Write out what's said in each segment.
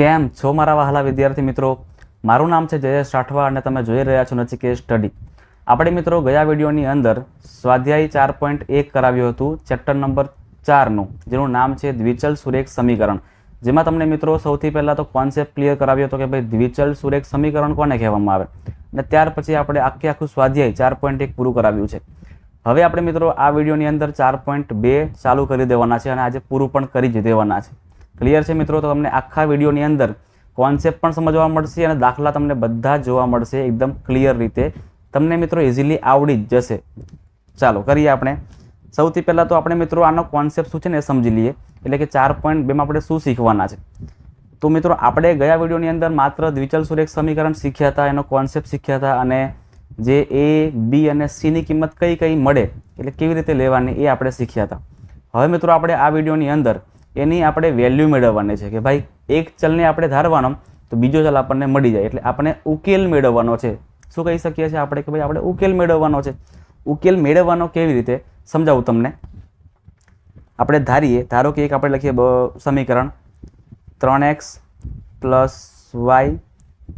કેમ છો મારા વહાલા વિદ્યાર્થી મિત્રો? મારું નામ છે જયેશ રાઠવા અને તમે જોઈ રહ્યા છો નચિકેત સ્ટડી. આપણે મિત્રો ગયા વિડીયોની અંદર સ્વાધ્યાય ચાર પોઈન્ટ એક કરાવ્યું હતું, ચેપ્ટર નંબર ચારનું, જેનું નામ છે દ્વિચલ સુરેખ સમીકરણ. જેમાં તમને મિત્રો સૌથી પહેલાં તો કોન્સેપ્ટ ક્લિયર કરાવ્યો હતો કે ભાઈ દ્વિચલ સુરેખ સમીકરણ કોને કહેવામાં આવે? અને ત્યાર પછી આપણે આખે આખું સ્વાધ્યાય ચાર પોઈન્ટ એક પૂરું કરાવ્યું છે. હવે આપણે મિત્રો આ વિડીયોની અંદર ચાર પોઈન્ટ બે ચાલુ કરી દેવાના છે અને આજે પૂરું પણ કરી જ દેવાના છે. ક્લિયર છે મિત્રો? તો તમને આખા વિડીયોની અંદર કોન્સેપ્ટ પણ સમજવા મળશે અને દાખલા તમને બધા જોવા મળશે એકદમ ક્લિયર રીતે. તમને મિત્રો ઇઝીલી આવડી જ જશે. ચાલો, કરીએ આપણે. સૌથી પહેલાં તો આપણે મિત્રો આનો કોન્સેપ્ટ શું છે ને એ સમજી લઈએ. એટલે કે ચાર પોઈન્ટ બેમાં આપણે શું શીખવાના છે? તો મિત્રો, આપણે ગયા વિડીયોની અંદર માત્ર દ્વિચલ સુરેખ સમીકરણ શીખ્યા હતા, એનો કોન્સેપ્ટ શીખ્યા હતા અને જે એ બી અને સીની કિંમત કઈ કઈ મળે, એટલે કેવી રીતે લેવાની એ આપણે શીખ્યા હતા. હવે મિત્રો, આપણે આ વિડીયોની અંદર એની આપણે વેલ્યુ મેળવવાની છે કે ભાઈ એક ચલને આપણે ધારવાનો, તો બીજો ચલ આપણને મળી જાય. એટલે આપણે ઉકેલ મેળવવાનો છે. શું કહી શકીએ છીએ આપણે કે ભાઈ આપણે ઉકેલ મેળવવાનો છે? ઉકેલ મેળવવાનો કેવી રીતે? સમજાવું તમને. આપણે ધારીએ, ધારો કે એક આપણે લખીએ સમીકરણ ત્રણ એક્સ પ્લસ વાય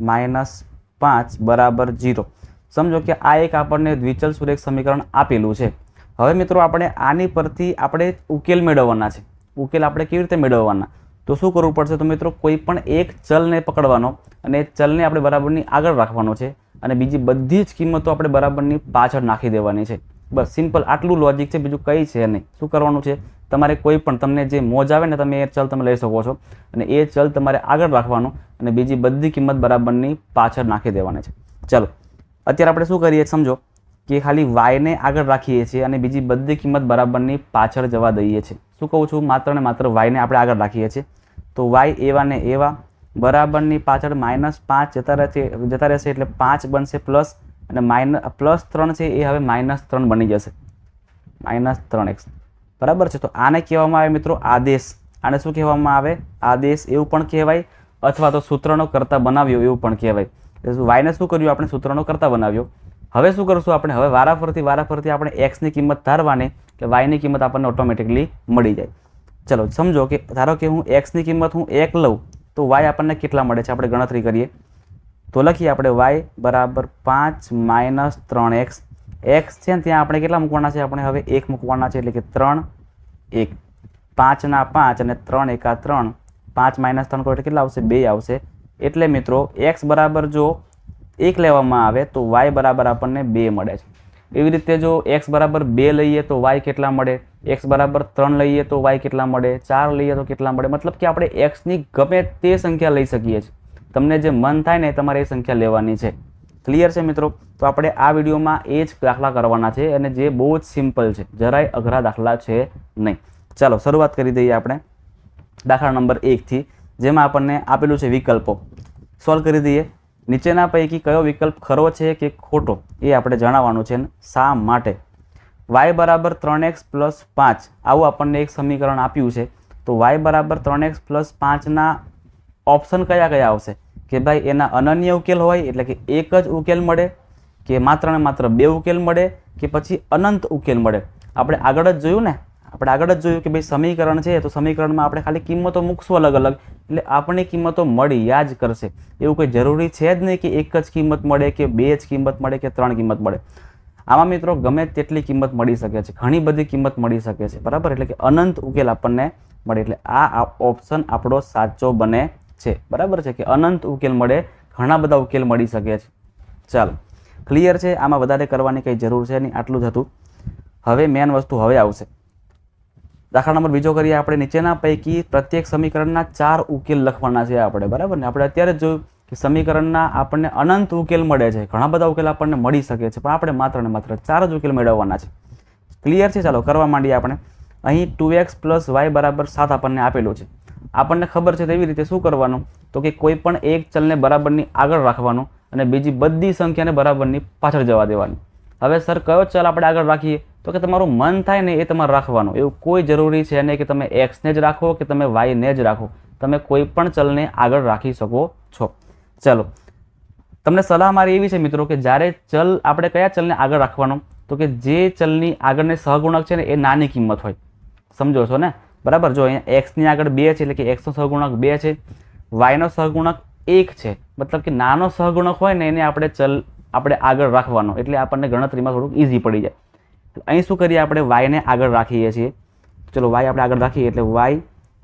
માઇનસ પાંચ બરાબર જીરો સમજો કે આ એક આપણને દ્વિચલ સુરેખ સમીકરણ આપેલું છે. હવે મિત્રો, આપણે આની પરથી આપણે ઉકેલ મેળવવાના છે. ઉકેલ આપણે કેવી રીતે મેળવવાના? તો શું કરવું પડશે તો મિત્રો, કોઈ પણ એક ચલને પકડવાનો અને ચલને આપણે બરાબરની આગળ રાખવાનો છે અને બીજી બધી જ કિંમતો આપણે બરાબરની પાછળ નાખી દેવાની છે. બસ, સિમ્પલ આટલું લોજિક છે, બીજું કંઈ છે નહીં. શું કરવાનું છે? તમારે કોઈ પણ, તમને જે મોજ આવે ને, તમે એ ચલ તમે લઈ શકો છો અને એ ચલ તમારે આગળ રાખવાનું અને બીજી બધી કિંમત બરાબરની પાછળ નાખી દેવાની છે. ચલો, અત્યારે આપણે શું કરીએ સમજો કે ખાલી વાયને આગળ રાખીએ છીએ અને બીજી બધી કિંમત બરાબરની પાછળ જવા દઈએ છીએ. શું કહું છું? માત્ર ને માત્ર વાયને આપણે આગળ રાખીએ છીએ. તો વાય એવા ને એવા બરાબરની પાછળ માઇનસ પાંચ જતા રહેશે જતા રહેશે એટલે પાંચ બનશે પ્લસ અને માઇનસ પ્લસ ત્રણ છે એ હવે માઇનસ ત્રણ બની જશે. માઇનસ ત્રણ એક્સ બરાબર છે? તો આને કહેવામાં આવે મિત્રો આદેશ. આને શું કહેવામાં આવે? આદેશ એવું પણ કહેવાય અથવા તો સૂત્રનો કરતા બનાવ્યો એવું પણ કહેવાય. વાયને શું કર્યું? આપણે સૂત્રનો કરતા બનાવ્યો. હવે શું કરશું આપણે? હવે વારાફરતી વારાફરતી આપણે એક્સની કિંમત ધારવાની કે વાયની કિંમત આપણને ઓટોમેટિકલી મળી જાય. ચલો, સમજો કે ધારો કે હું એક્સની કિંમત હું એક લઉં, તો વાય આપણને કેટલા મળે છે? આપણે ગણતરી કરીએ. તો લખીએ આપણે વાય બરાબર પાંચ માઇનસ ત્રણ એક્સ એક્સ છે ને ત્યાં આપણે કેટલા મૂકવાના છે? આપણે હવે એક મૂકવાના છે, એટલે કે ત્રણ એક. પાંચના પાંચ અને ત્રણ એકા ત્રણ. પાંચ માઇનસ ત્રણ એટલે કેટલા આવશે? બે આવશે. એટલે મિત્રો એક્સ બરાબર જો એક લેવામાં આવે તો વાય બરાબર આપણને બે મળે છે. એવી રીતે જો એક્સ બરાબર બે લઈએ તો વાય કેટલા મળે? એક્સ બરાબર ત્રણ લઈએ તો વાય કેટલા મળે? ચાર લઈએ તો કેટલા મળે? મતલબ કે આપણે એક્સની ગમે તે સંખ્યા લઈ શકીએ છીએ. તમને જે મન થાય ને તમારે એ સંખ્યા લેવાની છે. ક્લિયર છે મિત્રો? તો આપણે આ વિડીયોમાં એ જ દાખલા કરવાના છે અને જે બહુ જ સિમ્પલ છે. જરાય અઘરા દાખલા છે નહીં. ચાલો, શરૂઆત કરી દઈએ આપણે. દાખલા નંબર એકથી જેમાં આપણને આપેલું છે વિકલ્પો. સોલ્વ કરી દઈએ. નીચેના પૈકી કયો વિકલ્પ ખરો છે કે ખોટો એ આપણે જણાવવાનું છે શા માટે? વાય બરાબર ત્રણ એક્સ પ્લસ પાંચ. આવું આપણને એક સમીકરણ આપ્યું છે. તો વાય બરાબર ત્રણ એક્સ પ્લસ પાંચના ઓપ્શન કયા કયા આવશે? કે ભાઈ એના અનન્ય ઉકેલ હોય એટલે કે એક જ ઉકેલ મળે, કે માત્ર ને માત્ર બે ઉકેલ મળે, કે પછી અનંત ઉકેલ મળે. આપણે આગળ જ જોયું ને? આપણે આગળ જ જોયું કે ભાઈ સમીકરણ છે તો સમીકરણમાં આપણે ખાલી કિંમતો મૂકશું અલગ અલગ. એટલે આપણને કિંમતો મળી, યાદ કરશે. એવું કોઈ જરૂરી છે જ નહીં કે એક જ કિંમત મળે કે બે જ કિંમત મળે કે ત્રણ કિંમત મળે. આમાં મિત્રો ગમે તેટલી કિંમત મળી શકે છે. ઘણી બધી કિંમત મળી શકે છે. બરાબર? એટલે કે અનંત ઉકેલ આપણને મળે. એટલે આ ઓપ્શન આપણો સાચો બને છે. બરાબર છે કે અનંત ઉકેલ મળે, ઘણા બધા ઉકેલ મળી શકે છે. ચાલો. ક્લિયર છે? આમાં વધારે કરવાની કંઈ જરૂર છે નહીં? આટલું જ હતું. હવે મેન વસ્તુ હવે આવશે. દાખલા નંબર બીજો કરીએ આપણે નીચેના પૈકી પ્રત્યેક સમીકરણના ચાર ઉકેલ લખવાના છે આપણે, બરાબર ને? આપણે અત્યારે જોયું કે સમીકરણના આપણને અનંત ઉકેલ મળે છે. ઘણા બધા ઉકેલ આપણને મળી શકે છે, પણ આપણે માત્ર ને માત્ર ચાર જ ઉકેલ મેળવવાના છે. ક્લિયર છે? ચાલો, કરવા માંડીએ આપણે. અહીં ટુ એક્સ પ્લસ વાય બરાબર સાત આપણને આપેલું છે. આપણને ખબર છે તેવી રીતે શું કરવાનું? તો કે કોઈ પણ એક ચલને બરાબરની આગળ રાખવાનું અને બીજી બધી સંખ્યાને બરાબરની પાછળ જવા દેવાની. હવે સર કયો ચલ આપણે આગળ રાખીએ? તો કે તમારું મન થાય ને એ તમારે રાખવાનું. એવું કોઈ જરૂરી છે નહીં કે તમે એક્સને જ રાખો કે તમે વાયને જ રાખો. તમે કોઈ પણ ચલને આગળ રાખી શકો છો. ચલો. તમને સલાહ મારી એવી છે મિત્રો કે જ્યારે ચલ આપણે કયા ચલને આગળ રાખવાનો, તો કે જે ચલની આગળની સહગુણક છે ને એ નાની કિંમત હોય. સમજો છો ને? બરાબર? જો અહીંયા એક્સની આગળ બે છે એટલે કે એક્સનો સહગુણક બે છે વાયનો સહગુણક એક છે. મતલબ કે નાનો સહગુણક હોય ને એને આપણે ચલ આપણે આગળ રાખવાનો. એટલે આપણને ગણતરીમાં થોડુંક ઇઝી પડી જાય. અહીં શું કરીએ આપણે વાયને આગળ રાખીએ છીએ? ચલો વાય આપણે આગળ રાખીએ એટલે વાય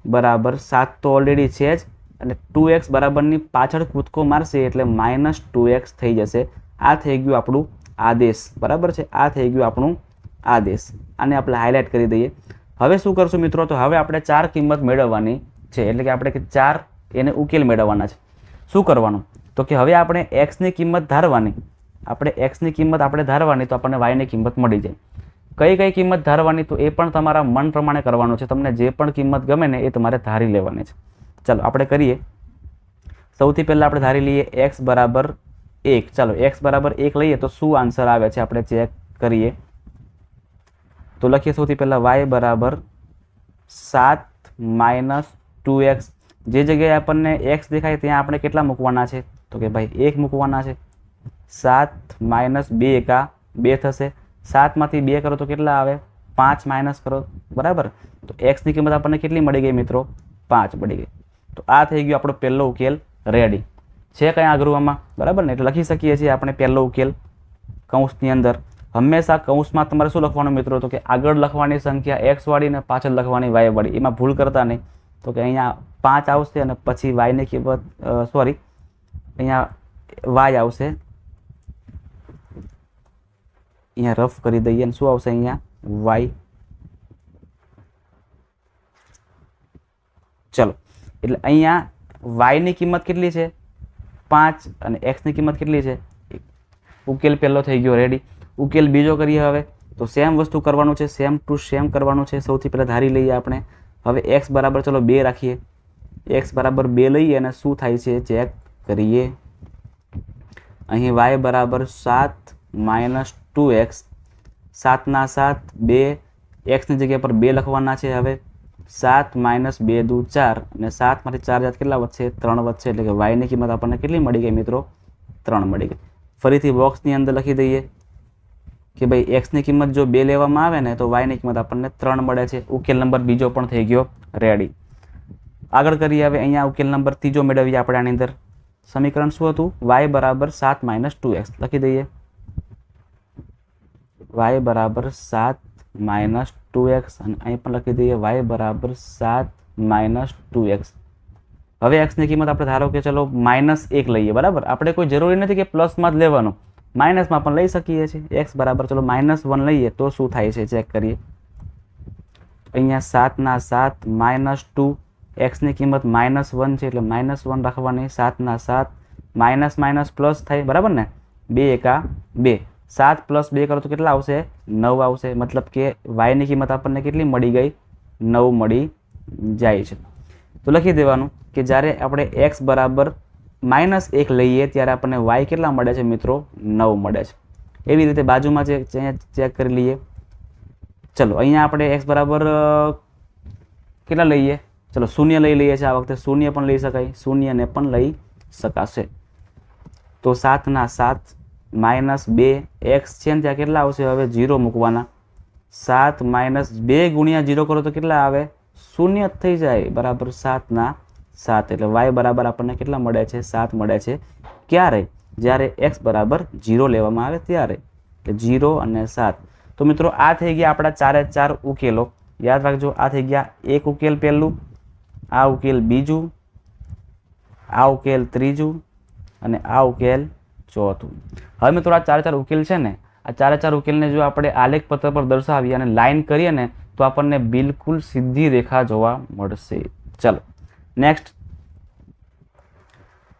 બરાબર સાત તો ઓલરેડી છે જ. અને ટુ એક્સ બરાબરની પાછળ કૂદકો મારશે એટલે માઇનસ ટુ એક્સ થઈ જશે. આ થઈ ગયું આપણું આદેશ. બરાબર છે? આ થઈ ગયું આપણું આદેશ. આને આપણે હાઇલાઇટ કરી દઈએ. હવે શું કરશું મિત્રો? તો હવે આપણે ચાર કિંમત મેળવવાની છે. એટલે કે આપણે ચાર એને ઉકેલ મેળવવાના છે. શું કરવાનું? તો કે હવે આપણે એક્સની કિંમત ધારવાની. આપણે એક્સની કિંમત આપણે ધારવાની તો આપણને વાયની કિંમત મળી જાય. કઈ કઈ કિંમત ધારવાની તો એ પણ તમારા મન પ્રમાણે કરવાનું છે. તમને જે પણ કિંમત ગમે ને એ તમારે ધારી લેવાની છે. ચાલો, આપણે કરીએ. સૌથી પહેલાં આપણે ધારી લઈએ એક્સ બરાબર એક. ચાલો એક્સ બરાબર એક લઈએ તો શું આન્સર આવે છે? આપણે ચેક કરીએ. તો લખીએ સૌથી પહેલાં વાય બરાબર સાત માઇનસ ટુ એક્સ. જે જગ્યાએ આપણને એક્સ દેખાય ત્યાં આપણે કેટલા મૂકવાના છે? તો કે ભાઈ, એક મૂકવાના છે. સાત માઇનસ બે એકા બે થશે. સાતમાંથી બે કરો તો કેટલા આવે? પાંચ માઇનસ કરો. બરાબર? તો એક્સની કિંમત આપણને કેટલી મળી ગઈ મિત્રો? પાંચ મળી ગઈ. તો આ થઈ ગયો આપણો પહેલો ઉકેલ. રેડી છે કંઈ આગ્રહમાં બરાબર ને? એટલે લખી શકીએ છીએ આપણે પહેલો ઉકેલ કૌંસની અંદર. હંમેશા કૌંસમાં તમારે શું લખવાનું મિત્રો? તો કે આગળ લખવાની સંખ્યા એક્સ વાળી ને પાછળ લખવાની વાય વાળી. એમાં ભૂલ કરતા નહીં. તો કે અહીંયા પાંચ આવશે અને પછી વાયની કિંમત સોરી અહીંયા વાય આવશે. અહીંયા રફ કરી દઈએ અને શું આવશે અહીંયા? વાય ચલો, એટલે અહીંયા વાયની કિંમત કેટલી છે? પાંચ અને એક્સની કિંમત કેટલી છે? ઉકેલ પહેલો થઈ ગયો રેડી ઉકેલ બીજો કરીએ હવે. તો સેમ વસ્તુ કરવાનું છે સેમ ટુ સેમ કરવાનું છે. સૌથી પહેલાં ધારી લઈએ આપણે. હવે એક્સ બરાબર, ચલો, બે રાખીએ. એક્સ બરાબર બે લઈએ અને શું થાય છે? ચેક કરીએ. અહીં વાય બરાબર સાત માઇનસ ટુ એક્સ, સાતના સાત, બે એક્સની જગ્યા પર બે લખવાના છે. હવે સાત માઇનસ બે દુ ચાર અને સાતમાંથી ચાર જાત કેટલા વધશે? ત્રણ વધશે. એટલે કે વાયની કિંમત આપણને કેટલી મળી ગઈ મિત્રો? ત્રણ મળી ગઈ. ફરીથી બોક્સની અંદર લખી દઈએ કે ભાઈ એક્સની કિંમત જો બે લેવામાં આવે ને તો વાયની કિંમત આપણને ત્રણ મળે છે. ઉકેલ નંબર બીજો પણ થઈ ગયો. રેડી આગળ કરીએ હવે અહીંયા ઉકેલ નંબર ત્રીજો મેળવીએ આપણે આની અંદર. સમીકરણ શું હતું? વાય બરાબર સાત માઇનસ ટુ એક્સ. લખી દઈએ. વાય બરાબર સાત માઇનસ ટુ એક્સ અને અહીં પણ લખી દઈએ વાય બરાબર સાત માઇનસ ટુ એક્સ. હવે એક્સની કિંમત આપણે ધારો કે ચલો માઇનસ એક લઈએ, બરાબર? આપણે કોઈ જરૂરી નથી કે પ્લસમાં જ લેવાનું. માઇનસમાં પણ લઈ શકીએ છીએ. એક્સ બરાબર ચલો માઇનસ વન લઈએ તો શું થાય છે? ચેક કરીએ. અહીંયા સાતના સાત માઇનસ ટુ એક્સની કિંમત માઇનસ વન છે એટલે માઇનસ વન રાખવાની. સાતના સાત માઇનસ માઇનસ પ્લસ થાય, બરાબર ને? બે એકા બે. સાત પ્લસ બે કરો તો કેટલા આવશે? નવ આવશે. મતલબ કે વાયની કિંમત આપણને કેટલી મળી ગઈ? નવ મળી જાય છે. તો લખી દેવાનું કે જ્યારે આપણે એક્સ બરાબર માઇનસ એક લઈએ ત્યારે આપણને વાય કેટલા મળે છે મિત્રો? નવ મળે છે. એવી રીતે બાજુમાં જે ચેક કરી લઈએ. ચલો, અહીંયા આપણે એક્સ બરાબર કેટલા લઈએ? ચલો, શૂન્ય લઈ લઈએ છીએ આ વખતે. શૂન્ય પણ લઈ શકાય. શૂન્યને પણ લઈ શકાશે. તો સાતના સાત માઇનસ બે એક્સ છે ને ત્યાં કેટલા આવશે? હવે જીરો મૂકવાના. સાત માઇનસ બે ગુણ્યા જીરો કરો તો કેટલા આવે? શૂન્ય થઈ જાય. બરાબર સાતના સાત. એટલે વાય બરાબર આપણને કેટલા મળે છે? સાત મળે છે. ક્યારે? જ્યારે એક્સ બરાબર જીરો લેવામાં આવે ત્યારે. એટલે જીરો અને સાત. તો મિત્રો, આ થઈ ગયા આપણા ચારે ચાર ઉકેલો. યાદ રાખજો, આ થઈ ગયા એક ઉકેલ પહેલું, આ ઉકેલ બીજું, આ ઉકેલ ત્રીજું અને આ ઉકેલ ચોથું હવે મિત્રો આ ચાર ચાર ઉકેલ છે ને, આ ચારે ચાર ઉકેલને જો આપણે આલેખ પત્ર પર દર્શાવીએ અને લાઈન કરીએ ને, તો આપણને બિલકુલ સીધી રેખા જોવા મળશે. ચલો, next.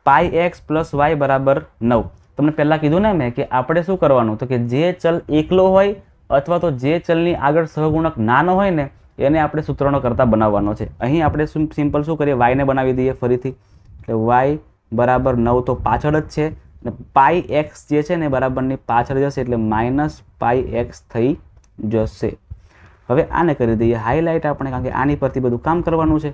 Pi x plus y બરાબર નવ. તમને પહેલાં કીધું ને મેં કે આપણે શું કરવાનું? તો કે જે ચલ એકલો હોય અથવા તો જે ચલની આગળ સહગુણક નાનો હોય ને, એને આપણે સૂત્રનો કરતા બનાવવાનો છે. અહીં આપણે સિમ્પલ શું કરીએ? વાયને બનાવી દઈએ ફરીથી. એટલે વાય બરાબર નવ તો પાછળ જ છે. અને પાઈ એક્સ જે છે ને બરાબરની પાછળ જશે એટલે માઇનસ પાઈ એક્સ થઈ જશે. હવે આને કરી દઈએ હાઇલાઇટ આપણે, કારણ કે આની પરથી બધું કામ કરવાનું છે.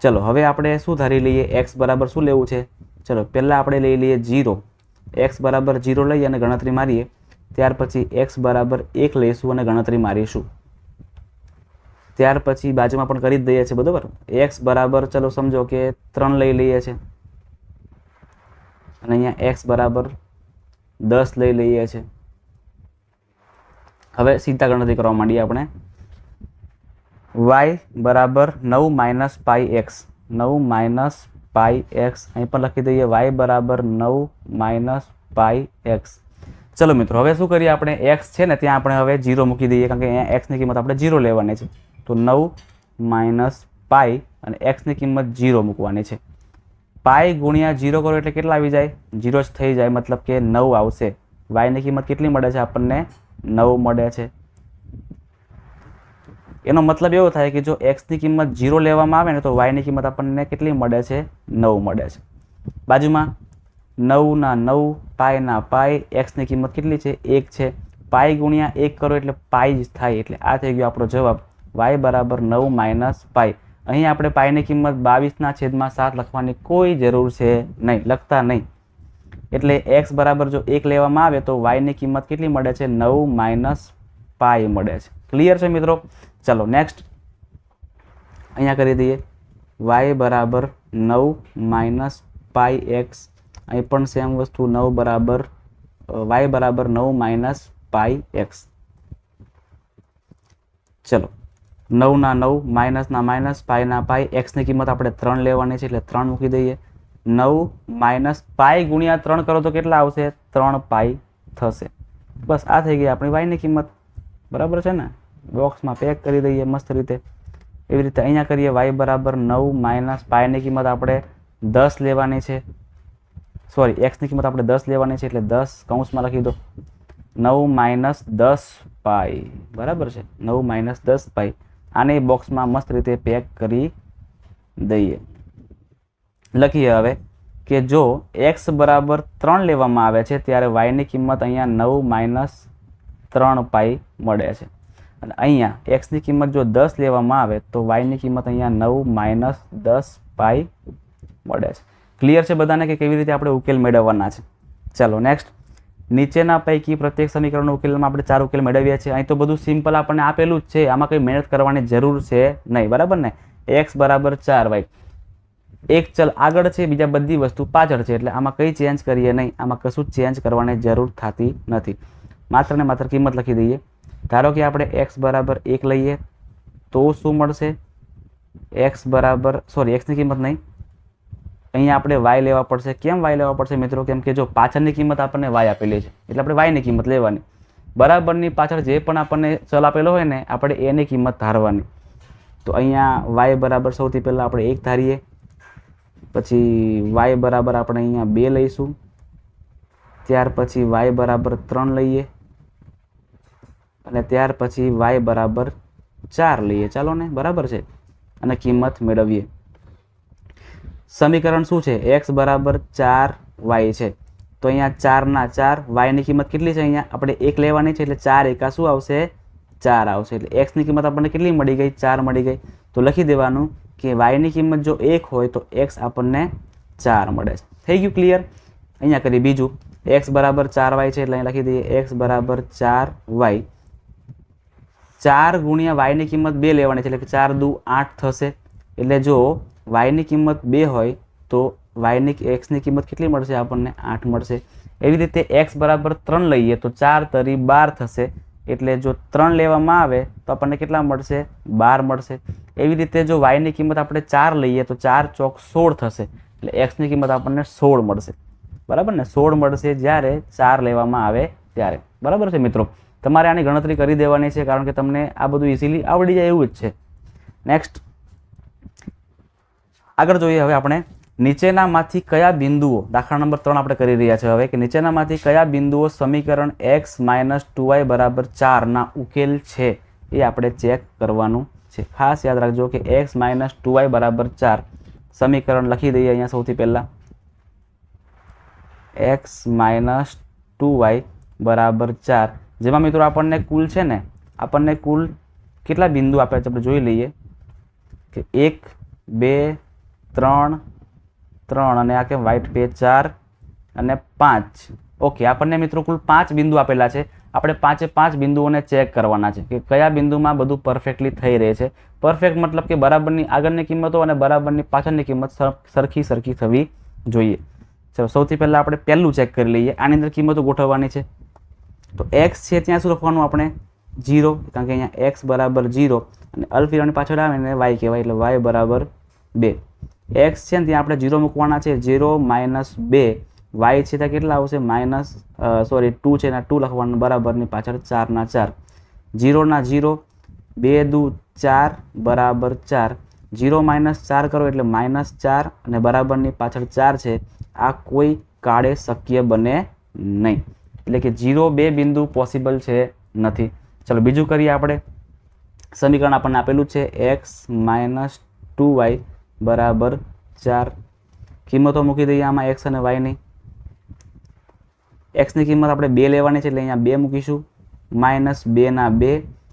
ચલો, હવે આપણે શું ધારી લઈએ? એક્સ બરાબર શું લેવું છે? ચલો, પહેલાં આપણે લઈ લઈએ જીરો એક્સ બરાબર જીરો લઈએ અને ગણતરી મારીએ. ત્યાર પછી એક્સ બરાબર એક લઈશું અને ગણતરી મારીશું. ત્યાર પછી બાજુમાં પણ કરી જ દઈએ છીએ, બરાબર? એક્સ બરાબર, ચલો સમજો કે ત્રણ લઈ લઈએ છીએ. અને અહીંયા એક્સ બરાબર દસ લઈ લઈએ છીએ. હવે સીધા ગણતરી કરવા માંડીએ આપણે. વાય બરાબર નવ માઇનસ પાઈ એક્સ નવ માઇનસ પાઈ એક્સ અહીં પણ લખી દઈએ વાય બરાબર નવ માઇનસ પાઈ એક્સ ચલો મિત્રો, હવે શું કરીએ આપણે? એક્સ છે ને, ત્યાં આપણે હવે જીરો મૂકી દઈએ, કારણ કે અહીંયા એક્સની કિંમત આપણે જીરો લેવાની છે. તો નવ માઇનસ પાઈ અને એક્સની કિંમત જીરો મૂકવાની છે. પાઈ ગુણ્યા જીરો કરો એટલે કેટલા આવી જાય? જીરો જ થઈ જાય, મતલબ કે નવ આવશે. વાયની કિંમત કેટલી મળે છે આપણને? નવ મળે છે. એનો મતલબ એવો થાય કે જો એક્સની કિંમત જીરો લેવામાં આવે ને તો વાયની કિંમત આપણને કેટલી મળે છે? નવ મળે છે. બાજુમાં નવના નવ પાયના પાય એક્સની કિંમત કેટલી છે? એક છે. પાય ગુણ્યા એક કરો એટલે પાય જ થાય એટલે આ થઈ ગયો આપણો જવાબ. વાય બરાબર નવ માઇનસ પાય અહીં આપણે પાયની કિંમત બાવીસના છેદમાં સાત લખવાની કોઈ જરૂર છે નહીં, લખતા નહીં. એટલે એક્સ બરાબર જો એક લેવામાં આવે તો વાયની કિંમત કેટલી મળે છે? નવ માઇનસ પાય મળે છે. ક્લિયર છે મિત્રો? ચલો નેક્સ્ટ અહીંયા કરી દઈએ. વાય બરાબર નવ માઇનસ પાઈ એક્સ. અહીં પણ સેમ વસ્તુ, નવ બરાબર વાય બરાબર નવ માઇનસ પાઈ એક્સ. ચલો નવના નવ, માઇનસના માઇનસ, પાયના પાઈ એક્સની કિંમત આપણે ત્રણ લેવાની છે એટલે ત્રણ મૂકી દઈએ. નવ માઇનસ પાઈ ગુણ્યા ત્રણ કરો તો કેટલા આવશે? ત્રણ પાઈ થશે. બસ આ થઈ ગઈ આપણી વાયની કિંમત. બરાબર છે ને? બોક્સમાં પેક કરી દઈએ મસ્ત રીતે. એવી રીતે અહીંયા કરીએ વાય બરાબર નવ માઇનસ પાયની કિંમત આપણે દસ લેવાની છે. સોરી એક્સની કિંમત આપણે દસ લેવાની છે એટલે દસ કૌંસમાં લખી દો. નવ માઇનસ દસ પાઈ બરાબર છે? નવ માઇનસ દસ પાઈ આને બોક્સમાં મસ્ત રીતે પેક કરી દઈએ. લખીએ હવે કે જો એક્સ બરાબર ત્રણ લેવામાં આવે છે, ત્યારે વાયની કિંમત અહીંયા નવ માઇનસ ત્રણ પાઈ મળે છે. અને અહીંયા એક્સની કિંમત જો દસ લેવામાં આવે, તો વાયની કિંમત અહીંયા નવ માઇનસ દસ પાઈ મળે છે. ક્લિયર છે બધાને કે કેવી રીતે આપણે ઉકેલ મેળવવાના છે? ચાલો નેક્સ્ટ નીચેના પૈકી પ્રત્યેક સમીકરણનો ઉકેલમાં આપણે ચાર ઉકેલ મેળવીએ છીએ અહીં તો બધું સિમ્પલ આપણને આપેલું જ છે. આમાં કંઈ મહેનત કરવાની જરૂર છે નહીં. બરાબર ને? એક્સ બરાબર ચાર વાય. એક ચલ આગળ છે, બીજા બધી વસ્તુ પાછળ છે. એટલે આમાં કંઈ ચેન્જ કરીએ નહીં. આમાં કશું ચેન્જ કરવાની જરૂર થતી નથી. માત્ર ને માત્ર કિંમત લખી દઈએ. ધારો કે આપણે એક્સ બરાબર એક લઈએ તો શું મળશે? એક્સ બરાબર સોરી એક્સની કિંમત નહીં. અહીંયા આપણે વાય લેવા પડશે. કેમ વાય લેવા પડશે મિત્રો? કેમ કે જો પાછળની કિંમત આપણને વાય આપેલી છે. એટલે આપણે વાયની કિંમત લેવાની. બરાબરની પાછળ જે પણ આપણને ચલ આપેલો હોય ને, આપણે એની કિંમત ધારવાની. તો અહીંયા વાય બરાબર સૌથી પહેલાં આપણે એક ધારીએ. પછી વાય બરાબર આપણે અહીંયા બે લઈશું. ત્યાર પછી વાય બરાબર ત્રણ લઈએ. અને ત્યાર પછી વાય બરાબર ચાર લઈએ. ચાલો ને? બરાબર છે? અને કિંમત મેળવીએ. સમીકરણ શું છે? એક્સ બરાબર ચાર વાય છે. તો અહીંયા ચારના ચાર વાયની કિંમત કેટલી છે અહીંયા? આપણે એક લેવાની છે એટલે ચાર એકા શું આવશે? ચાર આવશે. એટલે એક્સની કિંમત આપણને કેટલી મળી ગઈ? ચાર મળી ગઈ. તો લખી દેવાનું કે વાયની કિંમત જો એક હોય તો એક્સ આપણને ચાર મળે છે. થઈ ગયું ક્લિયર અહીંયા કરી બીજું. એક્સ બરાબર ચાર વાય છે એટલે અહીં લખી દઈએ એક્સ બરાબર ચાર વાય ચાર ગુણ્યા વાયની કિંમત બે લેવાની છે એટલે કે ચાર દુ આઠ થશે. એટલે જો વાયની કિંમત બે હોય તો વાયની એક્સની કિંમત કેટલી મળશે? આપણને આઠ મળશે. એવી રીતે એક્સ બરાબર ત્રણ લઈએ તો ચાર તરી બાર થશે. એટલે જો ત્રણ લેવામાં આવે તો આપણને કેટલા મળશે? બાર મળશે. એવી રીતે જો વાયની કિંમત આપણે ચાર લઈએ તો ચાર ચોક સોળ થશે. એટલે એક્સની કિંમત આપણને સોળ મળશે. બરાબર ને? સોળ મળશે જ્યારે ચાર લેવામાં આવે ત્યારે. બરાબર છે મિત્રો? તમારે આની ગણતરી કરી દેવાની છે કારણ કે તમને આ બધું ઇઝીલી આવડી જાય એવું જ છે. નેક્સ્ટ આગળ જોઈએ હવે આપણે નીચેનામાંથી કયા બિંદુઓ, દાખલા નંબર ત્રણ આપણે કરી રહ્યા છે હવે, કે નીચેનામાંથી કયા બિંદુઓ સમીકરણ એક્સ માઇનસ ટુ વાય બરાબર ચારના ઉકેલ છે એ આપણે ચેક કરવાનું છે. ખાસ યાદ રાખજો કે એક્સ માઇનસ ટુ વાય બરાબર ચાર સમીકરણ લખી દઈએ અહીંયા સૌથી પહેલાં. એક્સ માઇનસ ટુ વાય બરાબર ચાર. જેમાં મિત્રો આપણને કુલ છે ને, આપણને કુલ કેટલા બિંદુ આપ્યા છે આપણે જોઈ લઈએ. કે એક, બે ત્રણ ત્રણ અને આ કેમ વ્હાઇટ બે, ચાર અને પાંચ. ઓકે આપણને મિત્રો કુલ પાંચ બિંદુ આપેલા છે. આપણે પાંચે પાંચ બિંદુઓને ચેક કરવાના છે કે કયા બિંદુમાં બધું પરફેક્ટલી થઈ રહે છે. પરફેક્ટ મતલબ કે બરાબરની આગળની કિંમતો અને બરાબરની પાછળની કિંમત સરખી સરખી થવી જોઈએ. ચલો, સૌથી પહેલાં આપણે પહેલું ચેક કરી લઈએ. આની અંદર કિંમતો ગોઠવવાની છે. તો એક્સ છે ત્યાં શું લખવાનું આપણે? જીરો કારણ કે અહીંયા એક્સ બરાબર જીરો અને અલ્ફીરાની પાછળ આવે ને વાય કહેવાય એટલે વાય બરાબર બે. એક્સ છે ને ત્યાં આપણે જીરો મૂકવાના છે ઝીરો માઇનસ બે. વાય છે ત્યાં કેટલા આવશે? માઇનસ સોરી ટુ છે ને ટુ લખવાનું બરાબરની પાછળ ચારના ચાર. ઝીરોના ઝીરો બે દુ ચાર બરાબર ચાર. ઝીરો માઇનસ ચાર કરો એટલે માઇનસ ચાર અને બરાબરની પાછળ ચાર છે. આ કોઈ કાળે શક્ય બને નહીં. એટલે કે જીરો બે બિંદુ પોસિબલ છે નથી. ચલો બીજું કરીએ આપણે. સમીકરણ આપણને આપેલું છે એક્સ માઇનસ ટુ વાય બરાબર ચાર. કિંમતો મૂકી દઈએ આમાં એક્સ અને વાયની એક્સની કિંમત આપણે બે લેવાની છે એટલે અહીંયા બે મૂકીશું. માઇનસ બેના બે.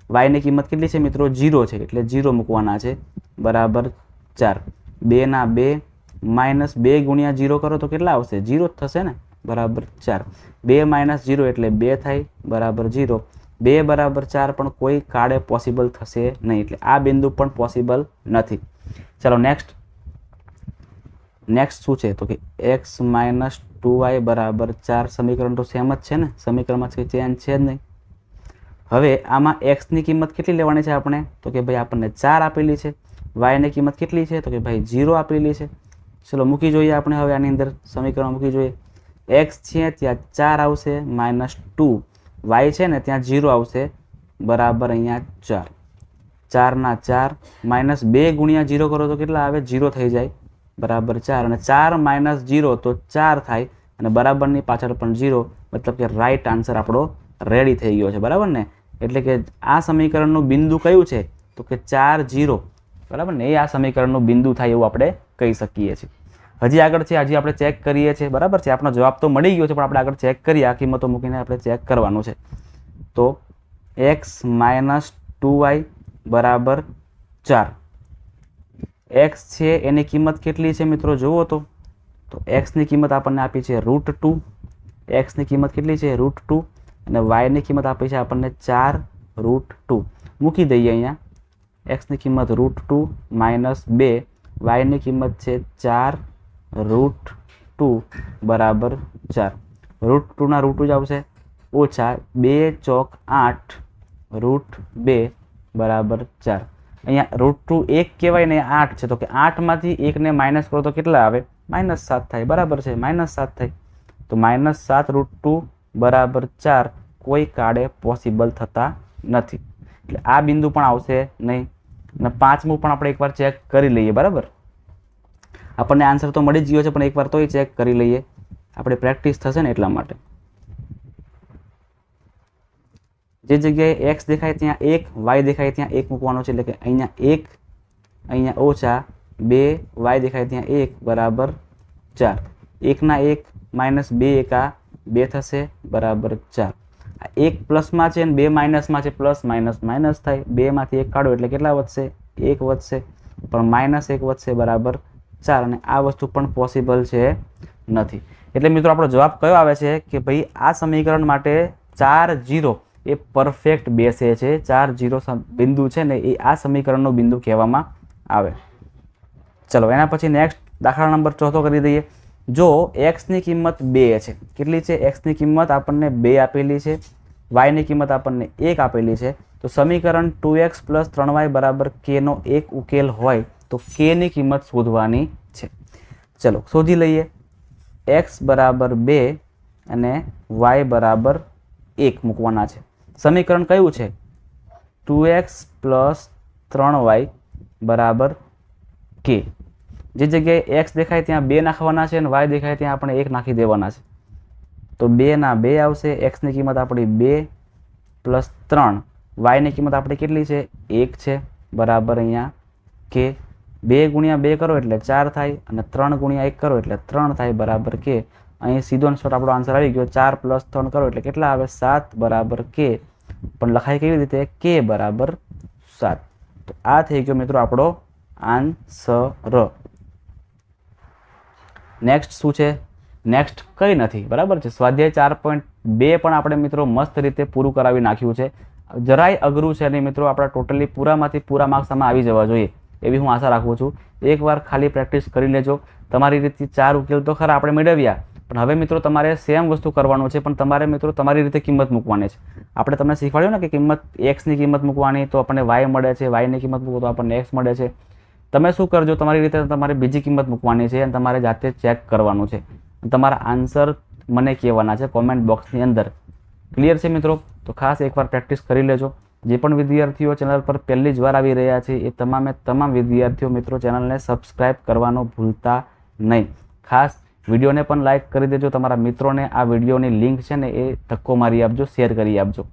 વાયની કિંમત કેટલી છે મિત્રો? જીરો છે એટલે જીરો મૂકવાના છે. બરાબર ચાર. બેના બે માઇનસ બે ગુણ્યા જીરો કરો તો કેટલા આવશે? જીરો જ થશે ને? બરાબર ચાર. બે માઇનસ જીરો એટલે બે થાય. બરાબર જીરો બે બરાબર ચાર પણ કોઈ કાળે પોસિબલ થશે નહીં. એટલે આ બિંદુ પણ પોસિબલ નથી. ચાલો નેક્સ્ટ નેક્સ્ટ શું છે? તો કે એક્સ માઇનસ ટુ વાય બરાબર ચાર સમીકરણ તો સેમ જ છે ને? સમીકરણમાં કંઈ ચેન્જ છે જ નહીં. હવે આમાં એક્સની કિંમત કેટલી લેવાની છે આપણે? તો કે ભાઈ આપણને ચાર આપેલી છે. વાયની કિંમત કેટલી છે? તો કે ભાઈ ઝીરો આપેલી છે. ચલો મૂકી જોઈએ આપણે હવે આની અંદર સમીકરણ મૂકી જોઈએ. એક્સ છે, ત્યાં ચાર આવશે માઇનસ ટુ વાય છે ને, ત્યાં જીરો આવશે. બરાબર અહીંયા ચાર. ચારના ચાર માઇનસ બે ગુણ્યા જીરો કરો તો કેટલા આવે? જીરો થઈ જાય. બરાબર ચાર. અને ચાર માઇનસ જીરો તો ચાર થાય અને બરાબરની પાછળ પણ જીરો મતલબ કે રાઈટ આન્સર આપણો રેડી થઈ ગયો છે. બરાબર ને? એટલે કે આ સમીકરણનું બિંદુ કયું છે? તો કે ચાર જીરો બરાબર ને? એ આ સમીકરણનું બિંદુ થાય એવું આપણે કહી શકીએ છીએ. હજી આગળ છે, હજી આપણે ચેક કરીએ છીએ. બરાબર છે? આપણો જવાબ તો મળી ગયો છે, પણ આપણે આગળ ચેક કરીએ. આ કિંમતો મૂકીને આપણે ચેક કરવાનું છે. તો એક્સ માઇનસ ટુ વાય બરાબર ચાર. એક્સ છે, એની કિંમત કેટલી છે મિત્રો? જુઓ તો. તો એક્સની કિંમત આપણને આપી છે રૂટ ટુ એક્સની કિંમત કેટલી છે? રૂટ ટુ અને વાયની કિંમત આપી છે આપણને ચાર રૂટ ટુ મૂકી દઈએ અહીંયા. એક્સની કિંમત રૂટ ટુ માઇનસ બે. વાયની કિંમત છે ચાર રૂટ ટુ બરાબર ચાર. રૂટ ટુના રૂટ જ આવશે. ઓછા બે ચોક આઠ રૂટ બે. બરાબર ચાર. અહીંયા રૂટ ટુ એક કહેવાય ને આઠ છે. તો કે આઠમાંથી એકને માઇનસ કરો તો કેટલા આવે? માઇનસ સાત થાય. બરાબર છે? માઇનસ સાત થાય. તો માઇનસ સાત રૂટ ટુ બરાબર ચાર કોઈ કાળે પોસિબલ થતા નથી. એટલે આ બિંદુ પણ આવશે નહીં. અને પાંચમું પણ આપણે એકવાર ચેક કરી લઈએ. બરાબર? આપણને આન્સર તો મળી જ ગયો છે, પણ એકવાર તોય ચેક કરી લઈએ. આપણે પ્રેક્ટિસ થશે ને એટલા માટે. જે જગ્યાએ એક્સ દેખાય ત્યાં એક વાય દેખાય ત્યાં એક મૂકવાનો છે. એટલે કે અહીંયા એક, અહીંયા ઓછા બે વાય દેખાય ત્યાં એક, બરાબર ચાર. એકના એક માઇનસ બે એકા બે થશે, બરાબર ચાર. એક પ્લસમાં છે ને બે માઇનસમાં છે, પ્લસ માઇનસ માઇનસ થાય. બેમાંથી એક કાઢો એટલે કેટલા વધશે? એક વધશે. પણ માઇનસ એક વધશે, બરાબર ચાર. અને આ વસ્તુ પણ પોસિબલ છે નથી. એટલે મિત્રો આપણો જવાબ કયો આવે છે કે ભાઈ આ સમીકરણ માટે ચાર જીરો એ પરફેક્ટ બેસે છે. ચાર જીરો બિંદુ છે ને એ આ સમીકરણનું બિંદુ કહેવામાં આવે. ચલો, એના પછી નેક્સ્ટ દાખલા નંબર ચોથો કરી દઈએ. જો એક્સની કિંમત બે છે, કેટલી છે? એક્સની કિંમત આપણને બે આપેલી છે. વાયની કિંમત આપણને એક આપેલી છે. તો સમીકરણ ટુ એક્સ પ્લસ ત્રણ વાય બરાબર કેનો એક ઉકેલ હોય તો કેની કિંમત શોધવાની છે. ચલો, શોધી લઈએ. એક્સ બરાબર બે અને વાય બરાબર એક મૂકવાના છે. સમીકરણ કયું છે? ટુ એક્સ પ્લસ ત્રણ વાય બરાબર કે. જે જગ્યાએ એક્સ દેખાય ત્યાં બે નાખવાના છે અને વાય દેખાય ત્યાં આપણે એક નાખી દેવાના છે. તો બેના બે આવશે. એક્સની કિંમત આપણી બે પ્લસ ત્રણ. વાયની કિંમત આપણી કેટલી છે? એક છે. બરાબર અહીંયા કે. બે ગુણ્યા બે કરો એટલે ચાર થાય અને ત્રણ ગુણ્યા એક કરો એટલે ત્રણ થાય બરાબર કે. અહીં સીધો ને શોર્ટ આપણો આન્સર આવી ગયો. ચાર પ્લસ ત્રણ કરો એટલે કેટલા આવે? સાત. બરાબર કે. પણ લખાય કેવી રીતે? કે બરાબર સાત. તો આ થઈ ગયો મિત્રો આપણો આન્સર. નેક્સ્ટ શું છે? નેક્સ્ટ કંઈ નથી. બરાબર છે? સ્વાધ્યાય ચાર પોઈન્ટ બે પણ આપણે મિત્રો મસ્ત રીતે પૂરું કરાવી નાખ્યું છે. જરાય અઘરું છે નહીં મિત્રો. આપણા ટોટલી પૂરામાંથી પૂરા માર્ક્સ આમાં આવી જવા જોઈએ. એવી હું આશા રાખું છું. એકવાર ખાલી પ્રેક્ટિસ કરી લેજો. તમારી રીતે ચાર ઉકેલ તો ખરા આપણે મેળવ્યા. પણ હવે મિત્રો તમારે સેમ વસ્તુ કરવાનું છે, પણ તમારે મિત્રો તમારી રીતે કિંમત મૂકવાની છે. આપણે તમને શીખવાડ્યું ને કે કિંમત એક્સની કિંમત મૂકવાની, તો આપણને વાય મળે છે વાયની કિંમત મૂકો તો આપણને એક્સ મળે છે. તમે શું કરજો, તમારી રીતે તમારે બીજી કિંમત મૂકવાની છે અને તમારે જાતે ચેક કરવાનું છે. તમારા આન્સર મને કહેવાના છે કોમેન્ટ બોક્સની અંદર. ક્લિયર છે મિત્રો? તો ખાસ એકવાર પ્રેક્ટિસ કરી લેજો. જે પણ વિદ્યાર્થીઓ ચેનલ પર પહેલી જ વાર આવી રહ્યા છે, એ તમામે તમામ વિદ્યાર્થીઓ મિત્રો ચેનલને સબસ્ક્રાઇબ કરવાનો ભૂલતા નહીં. ખાસ વિડીયોને પણ લાઇક કરી દેજો. તમારા મિત્રોને આ વિડીયોની લિંક છે ને એ ધક્કો મારી આપજો શેર કરી આપજો.